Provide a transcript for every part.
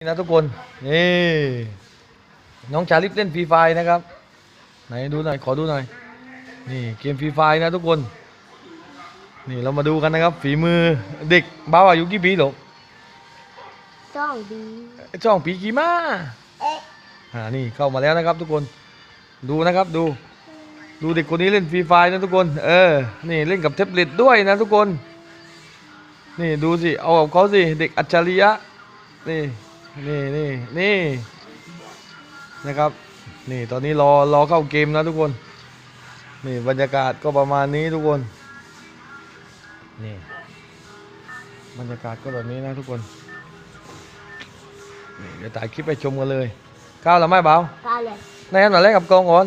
นี่นะทุกคน นี่ น้องชาลิฟเล่นฟรีไฟนะครับ ไหนดูหน่อย ขอดูหน่อย นี่เกมฟรีไฟนะทุกคน นี่เรามาดูกันนะครับ ฝีมือเด็กเบาอายุกี่ปีหรอจ้องดีช่องปีกี่มาเอ๊ะอ่านี่เข้ามาแล้วนะครับทุกคน ดูนะครับดู ดูเด็กคนนี้เล่นฟรีไฟนะทุกคน เออ นี่เล่นกับแท็บเล็ตด้วยนะทุกคน นี่ดูสิ เอากับเขาสิ เด็กอัจฉริยะ นี่ นี่นี่นี่นะครับนี่ตอนนี้รอรอเข้าเกมนะทุกคนนี่บรรยากาศก็ประมาณนี้ทุกคนนี่บรรยากาศก็แบบนี้นะทุกคนนี่เดี๋ยวถ่ายคลิปไปชมกันเลยก้าวแล้วไหมเบาก้าวเลยในอันดับแรกกับกองก่อน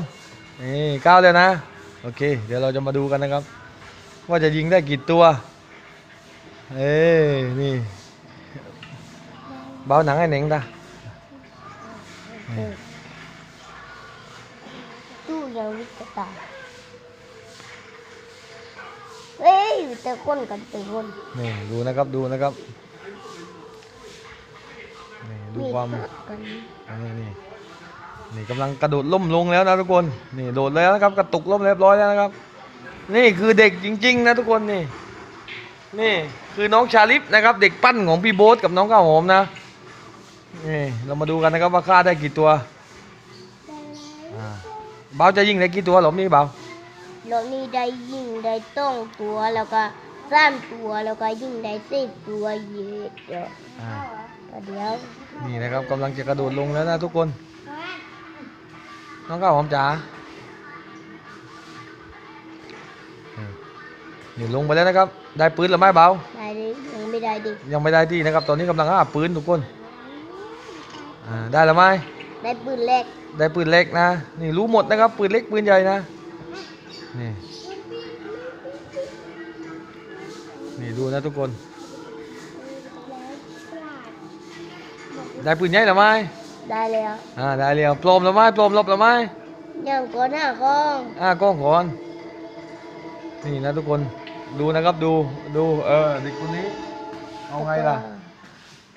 นี่ก้าวเลยนะโอเค เดี๋ยวเราจะมาดูกันนะครับ ว่าจะยิงได้กี่ตัวเอ้ยนี่ เบาหนังไอ้เหน่งตานี่ตู้ยังวิตตาเอ้ยอยู่แต่คนกันแต่คนนี่ดูนะครับดูนะครับนี่ดูความหักกันนี่นี่นี่กำลังกระโดดล่มลงแล้วนะทุกคนนี่โดดแล้วนะครับกระตุกล่มเรียบร้อยแล้วนะครับ นี่คือเด็กจริง ๆ นะทุกคนนี่นี่คือน้องชาลิฟนะครับ เด็กปั้นของพี่โบ๊ทกับน้องข้าวหอมนะ นี่เรามาดูกันนะครับว่าฆ่าได้กี่ตัวอ่าเบาจะยิงได้กี่ตัวหรอนี่เบาเรานี่ได้ยิงได้ต้องตัวแล้วก็สามตัวแล้วก็ยิงได้สิบตัวเยอะเดี๋ยวอ่าเดี๋ยวนี่นะครับกำลังจะกระโดดลงแล้วนะทุกคน น้องข้าวหอมจ๋าอืมนี่ลงไปแล้วนะครับ ได้ปืนหรือไม่เบาได้ดิยังไม่ได้ดิยังไม่ได้ที่นะครับ ตอนนี้กำลังหาปืนทุกคน อ่าได้หรือไม่ได้ปืนเล็กได้ปืนเล็กนะ นี่รู้หมดนะครับปืนเล็กปืนใหญ่นะ นี่ นี่ดูนะทุกคน ได้ปืนใหญ่หรือไม่ได้แล้วอ่าได้เรียวปลอมหรือไม่ปลอมลบหรือไม่ยังก่อนหน้าข้องอ่ากล้องก่อน นี่นะทุกคนดูนะครับดูดูเออเด็กคนนี้เอาไงล่ะ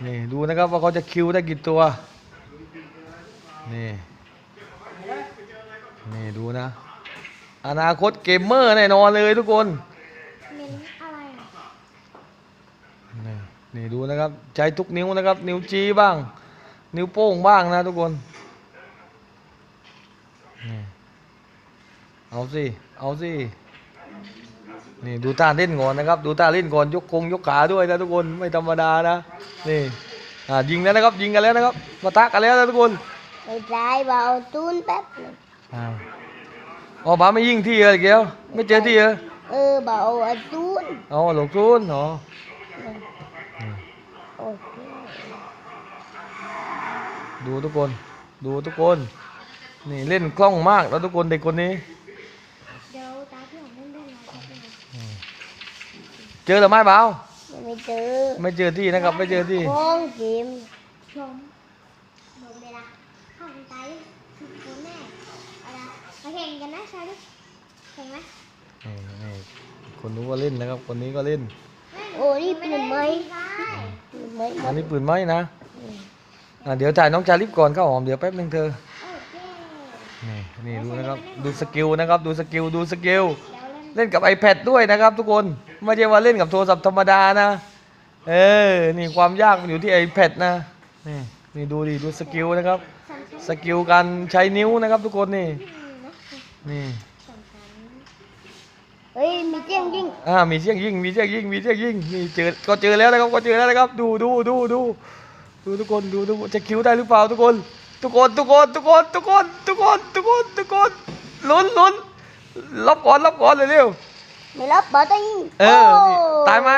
นี่ดูนะครับว่าเขาจะคิวได้กี่ตัว นี่ นี่ดูนะ อนาคตเกมเมอร์แน่นอนเลยทุกคนนี่นี่ดูนะครับ ใช้ทุกนิ้วนะครับ นิ้วจี้บ้าง นิ้วโป้งบ้างนะทุกคนนี่เอาสิ เอาสิ นี่ดูตาเล่นก่อนนะครับ ดูตาเล่นก่อนยกคงยกขาด้วยนะทุกคนไม่ธรรมดานะ นี่ อ่ายิงแล้วนะครับ ยิงกันแล้วนะครับมาตะกันแล้วนะทุกคน ไปได้ว่าเอาตูนแป๊บหนึงอ่าอ๋อบ้าไม่ยิงที่เลยเกียวไม่เจอที่เหรอเออบ่เอาเอาตูนอ๋อหลงทุนอ๋อโอเคดูทุกคน ดูทุกคน นี่เล่นคล่องมากแล้วทุกคนเด็กคนนี้ เดี๋ยวตาพี่ผมเล่นได้ไหมเจอหรือไม่เบาไม่เจอ ไม่เจอที่นะครับ ไม่เจอที่ ห้องเกมชมผมเลยนะเข้าไปตายคือคนแน่เอาละมาแข่งกันนะชาลิแข่งไหมนี่นี่คนนู้นก็เล่นนะครับ คนนี้ก็เล่น โอ้นี่ปืนไหมได้ปืนไหมอันนี้ปืนไม้นะอะเดี๋ยวถ่ายน้องจาริฟก่อนเข้าหอมเดี๋ยวแป๊บนึงเธอโอเคนี่นี่ดูนะครับดูสกิลนะครับดูสกิลดูสกิลแล้วเล่นเล่นกับ iPad ด้วยนะครับ ทุกคนไม่ใช่ว่าเล่นกับโทรศัพท์ธรรมดานะ เออนี่ความยากมันอยู่ที่ iPad นะนี่นี่ดูดิดูสกิลนะครับ สันสันสกิลการใช้นิ้วนะครับทุกคนนี่นะนี่สันสันเฮ้ยมีเจียงยิงอ่ามีเชียงยิงมีเชียงยิงมีเชียงยิงนี่เจอก็เจอแล้วนะครับก็เจอแล้วนะครับ ดูดูดูดูดูทุกคนดูทุกคนจะคิวได้หรือเปล่าทุกคน ทุกคนทุกคนทุกคนทุกคนทุกคนทุกคนทุกคนลุ้นลุ้นรับก่อนรับก่อนเร็วไม่รับบ่ต้องยิงเออนี่ตายไหม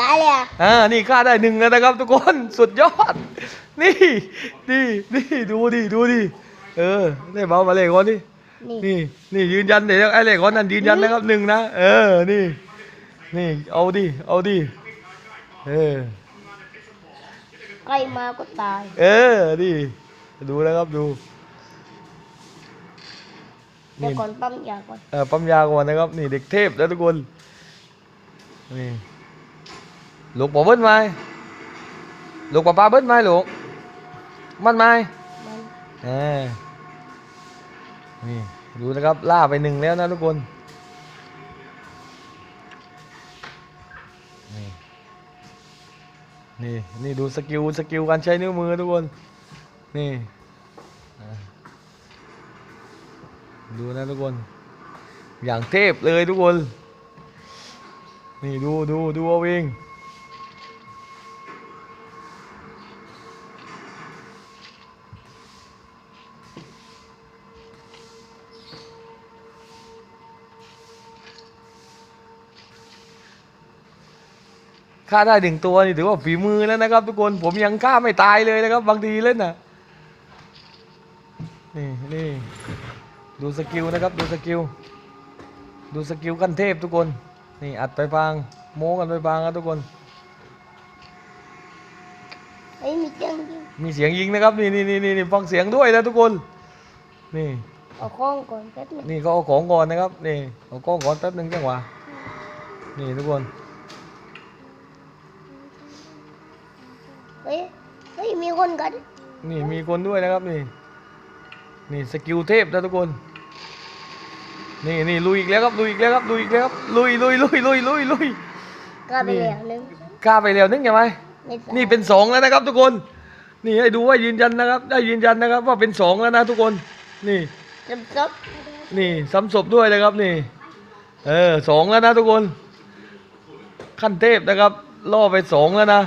ตายเลยอะๆอ่านี่ฆ่าได้หนึ่งแล้วนะครับทุกคนสุดยอด นี่นี่นี่ดูดิดูดิเออได้เบามาเลยก่อนดินี่นี่นี่ยืนยันเดี๋ยวไอ้เหล็กคนนั้นยืนยันนะครับหนึ่งนะเออนี่นี่เอาดิเอาดิเออใกล้มาก็ตาย เออดิดูนะครับดูเดี๋ยวนี่ก่อนปั๊มยาก่อนเออปั๊มยาก่อนนะครับ นี่เด็กเทพแล้วทุกคนนี่ ลูกปอเบิ้ลไหมลูกปอปลาเบิ้ลไหมลูกมันไหมมันเออนี่ดูนะครับล่าไปหนึ่งแล้วนะทุกคนนี่นี่นี่ดูสกิลสกิลการใช้นิ้วมือทุกคนนี่อะดูนะทุกคน อย่างเทพเลยทุกคน นี่ดูดูดูเอาเอง ฆ่าได้หนึ่งตัวนี่ถือว่าฝีมือแล้วนะครับ ทุกคนผมยังฆ่าไม่ตายเลยนะครับ บางทีเล่นน่ะนี่นี่ดูสกิลนะครับดูสกิลดูสกิลขั้นเทพทุกคน นี่อัดไปบางโม้กันไปบางครับทุกคนเฮ้ยมีเจ้งยิงมีเสียงยิงนะครับนี่นี่นี่นี่นี่ฟังเสียงด้วยนะทุกคน นี่เอาข้องก่อนแป๊บหนึงนี่เขาเอาของก่อนนะครับนี่เอากล้องก่อนแป๊บหนึงจังหวะนี่ทุกคน ฮ้ย เฮ้ย มีคนกัน นี่มีคนด้วยนะครับนี่ นี่สกิลเทพนะทุกคน นี่นี่ลุยอีกแล้วครับลุยอีกแล้วครับลุยอีกแล้วครับลุยลุยลุยลุยลุยลุยก็ไปแล้วนึงกล้าไปเร็วนึกยังไงไม่สานี่เป็นสองแล้วนะครับทุกคน นี่ให้ดูว่ายืนยันนะครับ ได้ยืนยันนะครับว่าเป็นสองแล้วนะทุกคน นี่จำซบนี่ซ้ำศพด้วยนะครับนี่ เออสองแล้วนะทุกคน ขั้นเทพนะครับล่อไปสองแล้วนะ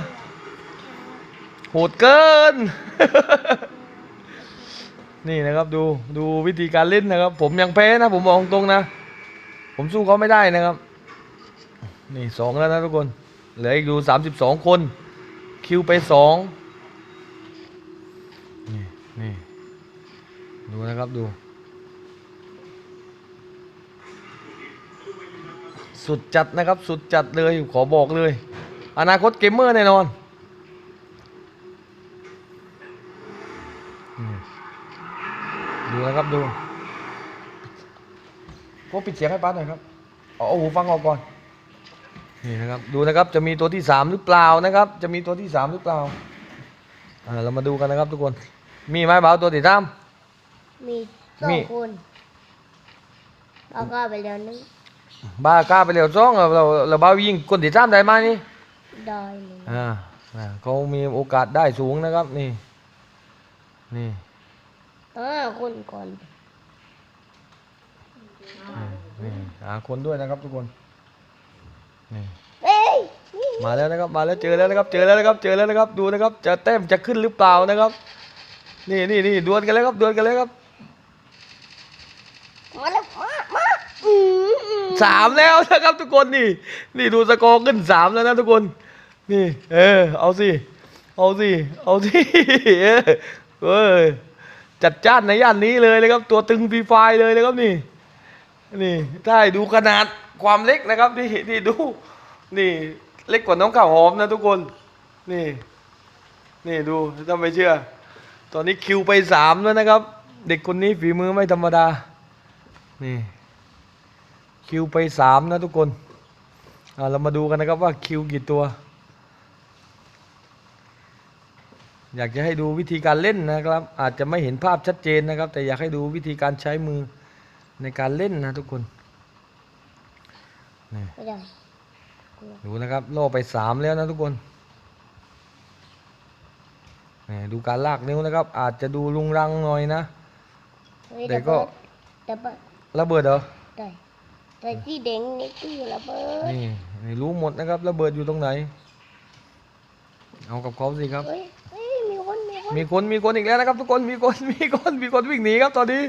โหดเกิน นี่นะครับดูดูวิธีการเล่นนะครับ ผมยังแพ้นะ ผมบอกตรงๆนะ ผมสู้เขาไม่ได้นะครับ นี่สองแล้วนะทุกคน เหลืออีกดูสามสิบสองคน คิวไปสองนี่นี่ดูนะครับดู สุดจัดนะครับ สุดจัดเลยขอบอกเลย อนาคตเกมเมอร์แน่นอน ดูนะครับดูก็ปิดเสียงให้ป้าหน่อยครับเอาเอาหูฟังออกก่อนนี่นะครับดูนะครับจะมีตัวที่สามหรือเปล่านะครับ จะมีตัวที่สามหรือเปล่าอ่าเรามาดูกันนะครับทุกคน มีไหมบ่าวตัวที่สามมีสอมีงคนเอาก็ไปแล้วนึงบ้ากล้าไปเร็วจ้องเราเราเราบ้ายิงคนที่สามได้ไหมนี่ได้เลยอ่าอ่าเขามีโอกาสได้สูงนะครับนี่นี่ อ่าคนก่อนนี่หาคนด้วยนะครับทุกคนนี่เอ้ยนี่มาแล้วนะครับมาแล้วเจอแล้วนะครับเจอแล้วนะครับเจอแล้วนะครับดูนะครับ จะแต้มจะขึ้นหรือเปล่านะครับ นี่นี่นี่ดวลกันแล้วครับดวลกันแล้วครับมาแล้วมามาอืมอืมสามแล้วนะครับทุกคนนี่ นี่ดูสกอร์ขึ้นสามแล้วนะทุกคน นี่ เออเอาสิเอาสิเอาสิเออเออ จัดจ้านในย่านนี้เลยนะครับ ตัวตึงฟรีไฟล์เลยนะครับนี่ นี่ได้ดูขนาดความเล็กนะครับนี่นี่ดู นี่เล็กกว่าน้องข้าวหอมนะทุกคน นี่ นี่ดูถ้าไม่เชื่อ ตอนนี้คิวไปสามแล้วนะครับ เด็กคนนี้ฝีมือไม่ธรรมดา นี่ คิวไปสามนะทุกคนเรามาดูกันนะครับว่าคิวกี่ตัว อยากจะให้ดูวิธีการเล่นนะครับ อาจจะไม่เห็นภาพชัดเจนนะครับ แต่อยากให้ดูวิธีการใช้มือในการเล่นนะทุกคนนี่ไม่ได้ดูนะครับล่อไปสามแล้วนะทุกคนนี่ดูการลากนิ้วนะครับ อาจจะดูลุงรังหน่อยนะเฮ้ยแต่ก็แต่เปิดระเบิดเหรอได้แต่ที่เด้งนี่คือระเบิดนี่นี่รู้หมดนะครับระเบิดอยู่ตรงไหน เอากับเขาสิครับเฮ้ยเฮ้ย มีคนมีคนอีกแล้วนะครับ ทุกคนมีคนมีคนมีคนวิ่งหนีครับตอนนี้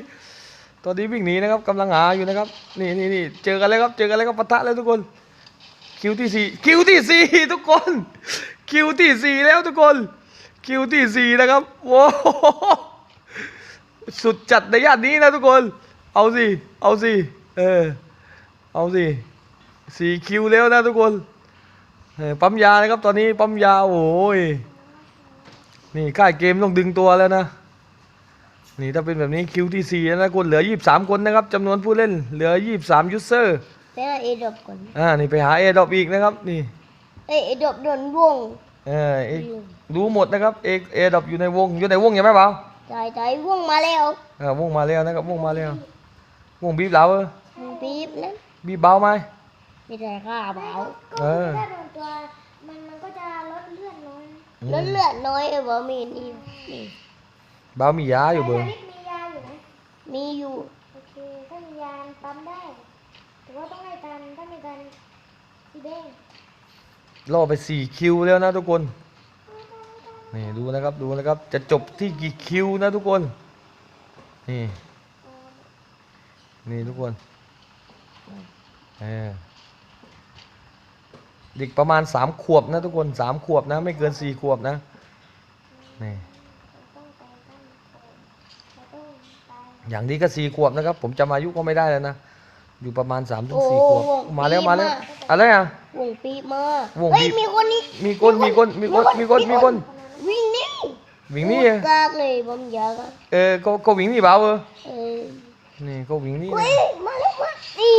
ตอนนี้วิ่งหนีนะครับกำลังหาอยู่นะครับ นี่นี่นี่เจอกันแล้วครับเจอกันแล้วครับปะทะแล้วทุกคนคิวที่สี่คิวที่สี่ทุกคนคิวที่สี่แล้วทุกคนคิวที่สี่นะครับว้าวสุดจัดในย่านนี้นะทุกคน เอาสิเอาสิเออเอาสิสี่คิวแล้วนะทุกคนปั๊มยานะครับตอนนี้ปั๊มยาโอ้ย นี่ค่ายเกมต้องดึงตัวแล้วนะ นี่ถ้าเป็นแบบนี้คิวที่สี่แล้วนะคนเหลือยี่สามคนนะครับจำนวนผู้เล่นเหลือยี่สามยูเซอร์แต่ว่าเอดอบก่อนอ่านี่ไปหาเอดอบอีกนะครับนี่เอ้ยเอดอบโดนร่วงเออเอกดูหมดนะครับเอกเอดับอยู่ในวงอยู่ในวงยังไหมเปล่าใจใจว่วงมาแล้วเออวงมาแล้วนะครับวงมาแล้ววงบีบแล้วเออปี๊บนั้นบีบเบาไหมไม่ได้ค่าเบาเออถ้าโดนตัวมันมันก็จะ แล้วเลือดน้อยเออบ่มีนี่นี่เบามียาอยู่เบอร์ชาลิปมียาอยู่ไหมมีอยู่ โอเค ถ้ามียาปั๊มได้แต่ว่าต้องให้การถ้ามีการสีแดงล่อไปสี่คิวแล้วนะทุกคนนี่ดูนะครับดูนะครับจะจบที่กี่คิวนะทุกคนนี่นี่ทุกคนเออ เด็กประมาณสามขวบนะทุกคนสามขวบนะ ไม่เกินสี่ขวบนะนี่ต้องตายกันเราต้องตายอย่างนี้ก็สี่ขวบนะครับ ผมจำอายุก็ไม่ได้แล้วนะอยู่ประมาณสามถึงโอ้สี่ขวบวงมาแล้วปีมาแล้วมากอะไรอะวงปี๊บมาวงเฮ้ยปี๊บมีคนนี้มีคนมีคนมีคนมีคนมีคนวิ่งนี่วิ่งหนี่โคตรกากเลยผมอยากอะเออก็ก็วิ่งหนี่เปล่าเออเออนี่ก็วิ่งหนี่เฮ้ยมาแล้วมาอี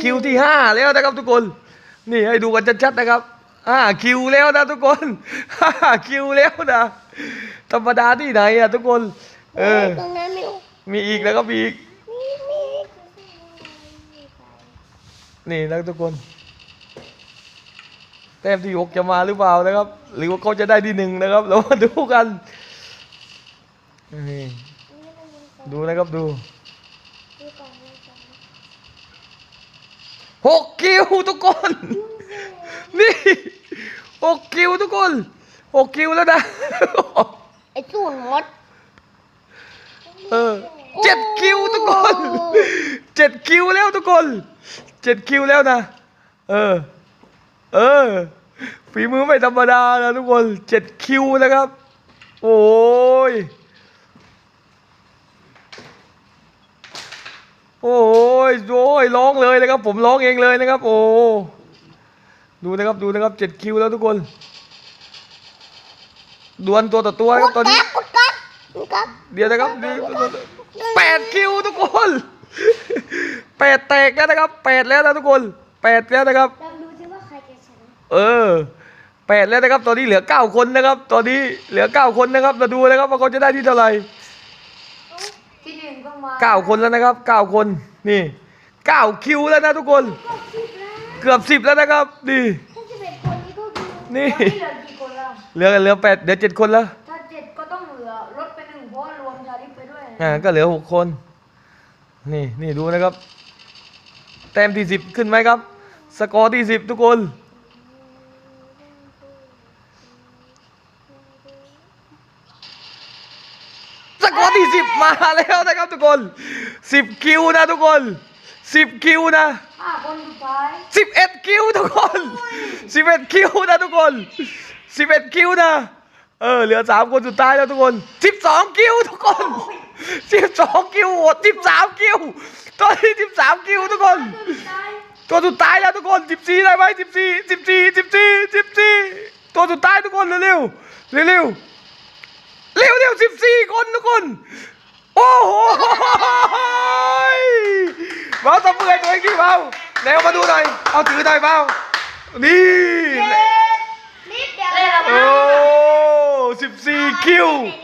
คิวที่ห้าแล้วนะครับทุกคน นี่ให้ดูกันชัดๆนะครับห้าคิวแล้วนะทุกคนห้าคิวแล้วนะธรรมดาที่ไหนอะทุกคน เออตรงนั้นมีมีอีกแล้วก็มีอีกมีมีนี่นะทุกคนแต้มที่หกจะมาหรือเปล่านะครับ หรือว่าเขาจะได้ที่หนึ่งนะครับเรามาดูกันนี่ดูนะครับดูดูก่อนดูก่อน หกคิวทุกคน นี่หกคิวทุกคนหกคิวแล้วนะ ไอ้สูนมด เออเจ็ดคิวทุกคนเจ็ดคิวแล้วทุกคนเจ็ดคิวแล้วนะ เออ เออฝีมือไม่ธรรมดานะทุกคนเจ็ดคิวนะครับ โอ้ยโอ้ ยโอ้ยร้องเลยนะครับ ผมร้องเองเลยนะครับ โอ้ดูนะครับดูนะครับเจ็ดคิวแล้วทุกคนดวลตัวต่อตัวครับตอนนี้กดกักกดกักเดี๋ยวนะครับนี่แปดคิวทุกคนแปดแตกแล้วนะครับแปดแล้วนะทุกคนแปดแล้วนะครับลองดูซิว่าใครจะชนะเออแปดแล้วนะครับ ตอนนี้เหลือเก้าคนนะครับ ตอนนี้เหลือเก้าคนนะครับมาดูนะครับว่าเขาจะได้ที่เท่าไหร่ ที่หนึ่งต้องมา เก้าคนแล้วนะครับเก้าคนนี่เก้าคิวแล้วนะทุกคนก็คิดแล้วเกือบสิบแล้วนะครับนี่ถ้าจะเป็นคนนี้ก็คือนี่ตอนนี้เหลือกี่คนแล้วเหลือเหลือแปดเดี๋ยวเจ็ดคนแล้วถ้าเจ็ดก็ต้องเหลือลดไปหนึ่งเพราะว่ารวมชาลิปไปด้วยอ่าก็เหลือหกคน นี่นี่ดูนะครับ แต้มที่สิบขึ้นไหมครับ สกอร์ที่สิบทุกคน สกอที่สิบมาแล้วนะครับทุกคนสิบคิวนะทุกคนสิบคิวนะสิบเอ็ดคิวทุกคนสิบเอ็ดคิวนะทุกคนสิบเอ็ดคิวนะเออเหลือสามคนสุดท้ายแล้วทุกคนสิบสองคิวทุกคนสิบสองคิวโหดสิบสามคิวตอนนี้สิบสามคิวทุกคนตัวสุดท้ายแล้วทุกคนสิบสี่ได้ไหมสิบสี่สิบสี่สิบสี่สิบสี่ตัวสุดท้ายทุกคนเร็วเร็วเร็ว เร็วเร็วสิบสี่คนทุกคน โอ้โหเบาตบมือให้ตัวเองดิเบาแล้วมาดูหน่อย เอาถือหน่อยเบานี่ นิดเดียวได้แล้วโอ้สิบสี่คิวไหน